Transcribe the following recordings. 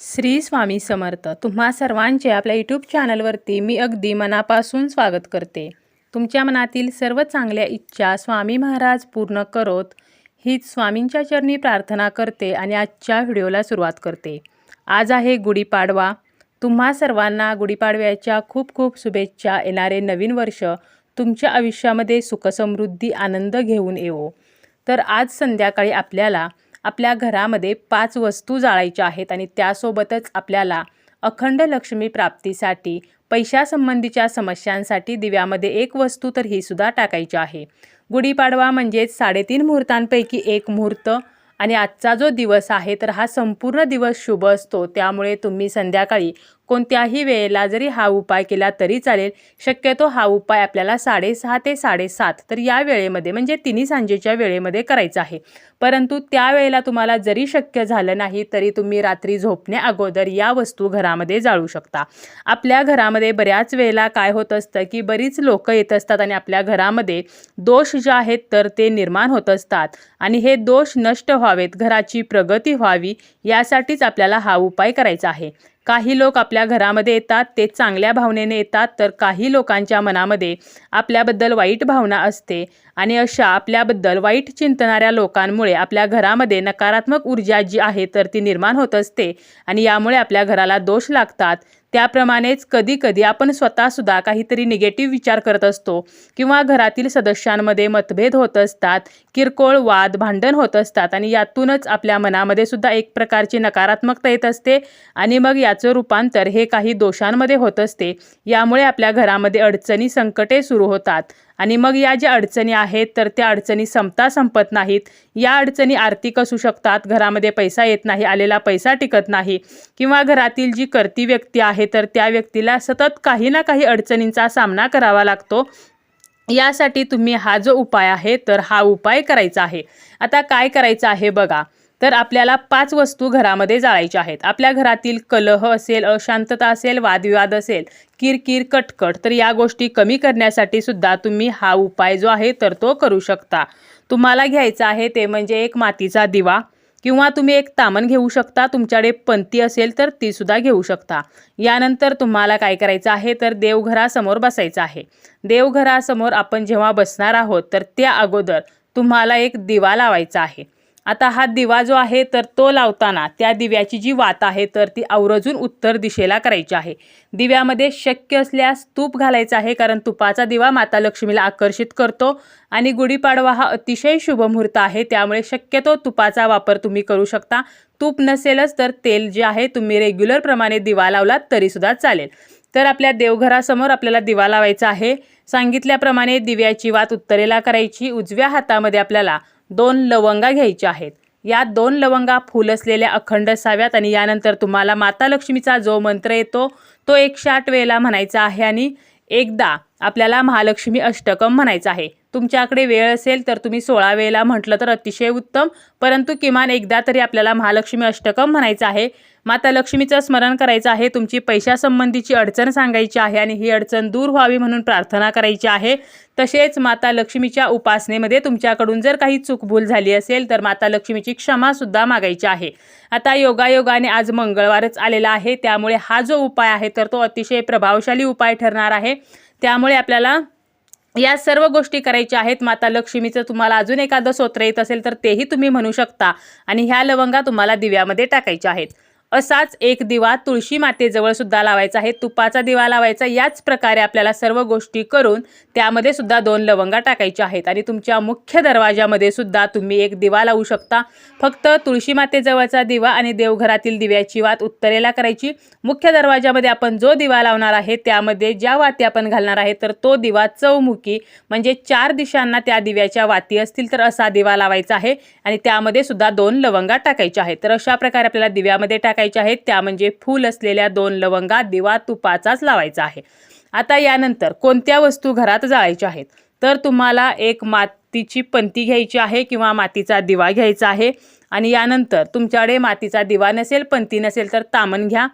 श्री स्वामी समर्थ. तुम्हा सर्वांचे आपल्या यूट्यूब चॅनलवरती मी अगदी मनापासून स्वागत करते. तुमच्या मनातील सर्व चांगल्या इच्छा स्वामी महाराज पूर्ण करोत. हीच स्वामींच्या चरणी प्रार्थना करते आणि आजच्या व्हिडिओला सुरुवात करते. आज आहे गुढीपाडवा. तुम्हा सर्वांना गुढीपाडव्याच्या खूप खूप शुभेच्छा येणारे नवीन वर्ष. तुमच्या आयुष्यामध्ये सुखसमृद्धी आनंद घेऊन येवो. तर आज संध्याकाळी आपल्याला आपल्या घरामध्ये पाच वस्तू जाळायच्या आहेत आणि त्यासोबतच आपल्याला अखंड लक्ष्मी प्राप्तीसाठी पैशासंबंधीच्या समस्यांसाठी दिव्यामध्ये एक वस्तू तर ही सुद्धा टाकायची आहे. गुढीपाडवा म्हणजेच साडेतीन मुहूर्तांपैकी एक मुहूर्त आणि आजचा जो दिवस आहे तर हा संपूर्ण दिवस शुभ असतो. त्यामुळे तुम्ही संध्याकाळी कोणत्याही वेळेला जरी हा उपाय केला तरी चालेल. शक्यतो हा उपाय आपल्याला साडेसहा ते साडेसात तर या वेळेमध्ये म्हणजे तिन्ही सांजेच्या वेळेमध्ये करायचा आहे. परंतु त्यावेळेला तुम्हाला जरी शक्य झालं नाही तरी तुम्ही रात्री झोपण्या अगोदर या वस्तू घरामध्ये जाळू शकता. आपल्या घरामध्ये बऱ्याच वेळेला काय होत असतं की बरीच लोक येत असतात आणि आपल्या घरामध्ये दोष जे आहेत तर ते निर्माण होत असतात. आणि हे दोष नष्ट व्हावेत घराची प्रगती व्हावी यासाठीच आपल्याला हा उपाय करायचा आहे. काही लोक आपल्या घरामध्ये येतात ते चांगल्या भावनेने येतात तर काही लोकांच्या मनामध्ये आपल्याबद्दल वाईट भावना असते आणि अशा आपल्याबद्दल वाईट चिंतणाऱ्या लोकांमुळे आपल्या घरामध्ये नकारात्मक ऊर्जा जी आहे तर ती निर्माण होत असते आणि यामुळे आपल्या घराला दोष लागतात. त्याप्रमाणेच कधी कधी आपण स्वतःसुद्धा काहीतरी निगेटिव्ह विचार करत असतो किंवा घरातील सदस्यांमध्ये मतभेद होत असतात किरकोळ वाद भांडण होत असतात आणि यातूनच आपल्या मनामध्ये सुद्धा एक प्रकारची नकारात्मकता येत असते आणि मग याचं रूपांतर हे काही दोषांमध्ये होत असते. यामुळे आपल्या घरामध्ये अडचणी संकटे सुरू होतात. आणि मग या ज्या अडचणी आहेत तर त्या अडचणी संपता संपत नाहीत. या अडचणी आर्थिक असू शकतात घरामध्ये पैसा येत नाही आलेला पैसा टिकत नाही किंवा घरातील जी करती व्यक्ती आहे तर त्या व्यक्तीला सतत काही ना काही अडचणींचा सामना करावा लागतो. यासाठी तुम्ही हा जो उपाय आहे तर हा उपाय करायचा आहे. आता काय करायचं आहे बघा. तर आपल्याला पाच वस्तू घरामध्ये जाळायच्या आहेत. आपल्या घरातील कलह असेल अशांतता असेल वादविवाद असेल किरकिर कटकट तर या गोष्टी कमी करण्यासाठी सुद्धा तुम्ही हा उपाय जो आहे तर तो करू शकता. तुम्हाला घ्यायचा आहे ते म्हणजे एक मातीचा दिवा किंवा तुम्ही एक तामण घेऊ शकता तुमच्याकडे पंती असेल तर ती सुद्धा घेऊ शकता. यानंतर तुम्हाला काय करायचं आहे तर देवघरासमोर बसायचं आहे. देवघरासमोर आपण जेव्हा बसणार आहोत तर त्या अगोदर तुम्हाला एक दिवा लावायचा आहे. आता हा दिवा जो आहे तर तो लावताना त्या दिव्याची जी वात आहे तर ती आवरजून उत्तर दिशेला करायची आहे. दिव्यामध्ये शक्य असल्यास तूप घालायचं आहे कारण तुपाचा दिवा माता लक्ष्मीला आकर्षित करतो आणि गुढीपाडवा हा अतिशय शुभ मुहूर्त आहे. त्यामुळे शक्यतो तुपाचा वापर तुम्ही करू शकता. तूप नसेलच तर तेल जे आहे तुम्ही रेग्युलर प्रमाणे दिवा लावलात तरीसुद्धा चालेल. तर आपल्या देवघरासमोर आपल्याला दिवा लावायचा आहे. सांगितल्याप्रमाणे दिव्याची वात उत्तरेला करायची. उजव्या हातामध्ये आपल्याला दोन लवंगा घ्यायच्या आहेत. या दोन लवंगा फुल असलेल्या अखंड असाव्यात आणि यानंतर तुम्हाला माता लक्ष्मीचा जो मंत्र येतो तो एकशे आठ वेळेला म्हणायचा आहे आणि एकदा आपल्याला महालक्ष्मी अष्टकम म्हणायचं आहे. तुमच्याकडे वेळ असेल तर तुम्ही सोळा वेळेला म्हटलं तर अतिशय उत्तम. परंतु किमान एकदा तरी आपल्याला महालक्ष्मी अष्टकम म्हणायचं आहे. माता लक्ष्मीचं स्मरण करायचं आहे. तुमची पैशासंबंधीची अडचण सांगायची आहे आणि ही अडचण दूर व्हावी म्हणून प्रार्थना करायची आहे. तसेच माता लक्ष्मीच्या उपासनेमध्ये तुमच्याकडून जर काही चूकभूल झाली असेल तर माता लक्ष्मीची क्षमासुद्धा मागायची आहे. आता योगायोगाने आज मंगळवारच आलेला आहे. त्यामुळे हा जो उपाय आहे तर तो अतिशय प्रभावशाली उपाय ठरणार आहे. त्यामुळे आपल्याला या सर्व गोष्टी करायच्या आहेत. माता लक्ष्मीचं तुम्हाला अजून एखादं स्तोत्र येत असेल तर तेही तुम्ही म्हणू शकता. आणि ह्या लवंगा तुम्हाला दिव्यामध्ये टाकायच्या आहेत. असाच एक दिवा तुळशी मातेजवळ सुद्धा लावायचा आहे. तुपाचा दिवा लावायचा. याच प्रकारे आपल्याला सर्व गोष्टी करून त्यामध्ये सुद्धा दोन लवंगा टाकायच्या आहेत. आणि तुमच्या मुख्य दरवाजामध्ये सुद्धा तुम्ही एक दिवा लावू शकता. फक्त तुळशी मातेजवळचा दिवा आणि देवघरातील दिव्याची वात उत्तरेला करायची. मुख्य दरवाजामध्ये आपण जो दिवा लावणार आहे त्यामध्ये ज्या वाती आपण घालणार आहे तर तो दिवा चौमुखी म्हणजे चार दिशांना त्या दिव्याच्या वाती असतील तर असा दिवा लावायचा आहे. आणि त्यामध्ये सुद्धा दोन लवंगा टाकायच्या आहेत. तर अशा प्रकारे आपल्याला दिव्यामध्ये टाकायच्या आहेत. त्या म्हणजे फूल असलेल्या दोन लवंगा दिवा तुपाचाच लावायचा आहे. आता यानंतर कोणत्या वस्तू घरात जाळायच्या आहेत? तर तुम्हाला एक मातीची पंती घ्यायची आहे किंवा मातीचा दिवा घ्यायचा आहे. आणि यानंतर तुमच्याकडे मातीचा दिवा नसेल पंती नसेल तर तामण घ्या.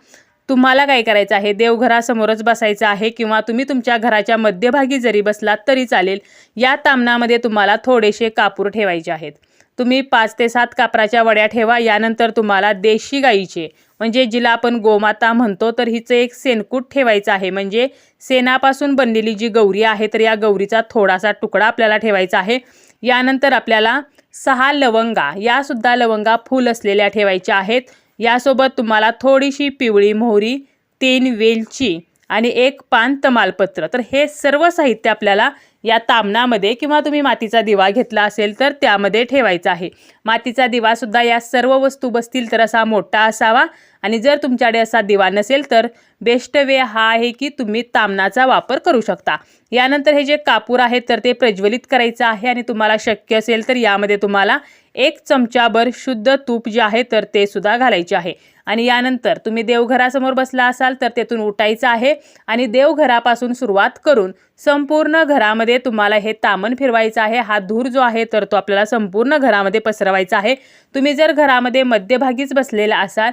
तुम्हाला काय करायचं आहे? देवघरासमोरच बसायचं आहे किंवा तुम्ही तुमच्या घराच्या मध्यभागी जरी बसलात तरी चालेल. या तामणामध्ये तुम्हाला थोडेसे कापूर ठेवायचे आहेत. तुम्ही पाच ते सात कापराच्या वड्या ठेवा यानंतर तुम्हाला देशी गाईचे. म्हणजे जिला आपण गोमाता म्हणतो तर हिचं एक सेनकूट ठेवायचं आहे. म्हणजे सेनापासून बनलेली जी गौरी आहे तर या गौरीचा थोडासा तुकडा आपल्याला ठेवायचा आहे. यानंतर आपल्याला सहा लवंगा यासुद्धा लवंगा फुल असलेल्या ठेवायच्या आहेत. यासोबत तुम्हाला थोडीशी पिवळी मोहरी तीन वेलची आणि एक पान तमालपत्र. तर हे सर्व साहित्य आपल्याला या तामणामध्ये किंवा तुम्ही मातीचा दिवा घेतला असेल तर त्यामध्ये ठेवायचा आहे. मातीचा दिवासुद्धा या सर्व वस्तू बसतील तर असा मोठा असावा. आणि जर तुमच्याकडे असा दिवा नसेल तर बेस्ट वे हा आहे की तुम्ही तामणाचा वापर करू शकता. यानंतर हे जे कापूर आहे तर ते प्रज्वलित करायचं आहे आणि तुम्हाला शक्य असेल तर यामध्ये तुम्हाला एक चमचाभर शुद्ध तूप जे आहे तर ते सुद्धा घालायचे आहे. आणि यानंतर तुम्ही देवघरासमोर बसला असाल तर तेथून उठायचं आहे आणि देवघरापासून सुरुवात करून संपूर्ण घरामध्ये तुम्हाला हे तामण फिरवायचं आहे. हा धूर जो आहे तर तो आपल्याला संपूर्ण घरामध्ये पसरवायचा आहे. तुम्ही जर घरामध्ये मध्यभागीच बसलेला असाल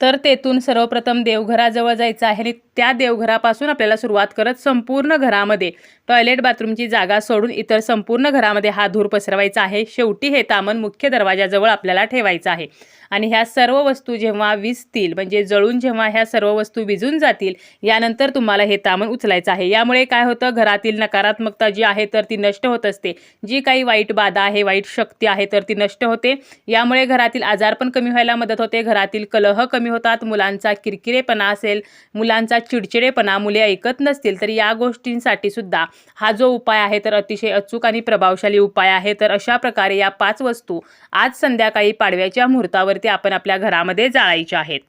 तर तेथून सर्वप्रथम देवघराजवळ जायचं आहे आणि त्या देवघरापासून आपल्याला सुरुवात करत संपूर्ण घरामध्ये टॉयलेट बाथरूमची जागा सोडून इतर संपूर्ण घरामध्ये हा धूर पसरवायचा आहे. शेवटी हे तामण मुख्य दरवाजाजवळ आपल्याला ठेवायचं आहे. आणि ह्या सर्व वस्तू जेव्हा विजतील म्हणजे जळून जेव्हा ह्या सर्व वस्तू विजून जातील यानंतर तुम्हाला हे तामण उचलायचं आहे. यामुळे काय होतं? घरातील नकारात्मकता जी आहे तर ती नष्ट होत असते. जी काही वाईट बाधा आहे वाईट शक्ती आहे तर ती नष्ट होते. यामुळे घरातील आजार पण कमी व्हायला मदत होते. घरातील कलह कमी होतात. मुलांचा किरकिरेपणा असेल मुलांचा चिडचिडेपणा मुले ऐकत नसतील तर या गोष्टींसाठी सुद्धा हा जो उपाय आहे तर अतिशय अचूक आणि प्रभावशाली उपाय आहे. तर अशा प्रकारे या पाच वस्तू आज संध्याकाळी पाडव्याच्या मुहूर्तावरती आपण आपल्या घरामध्ये जाळायच्या आहेत.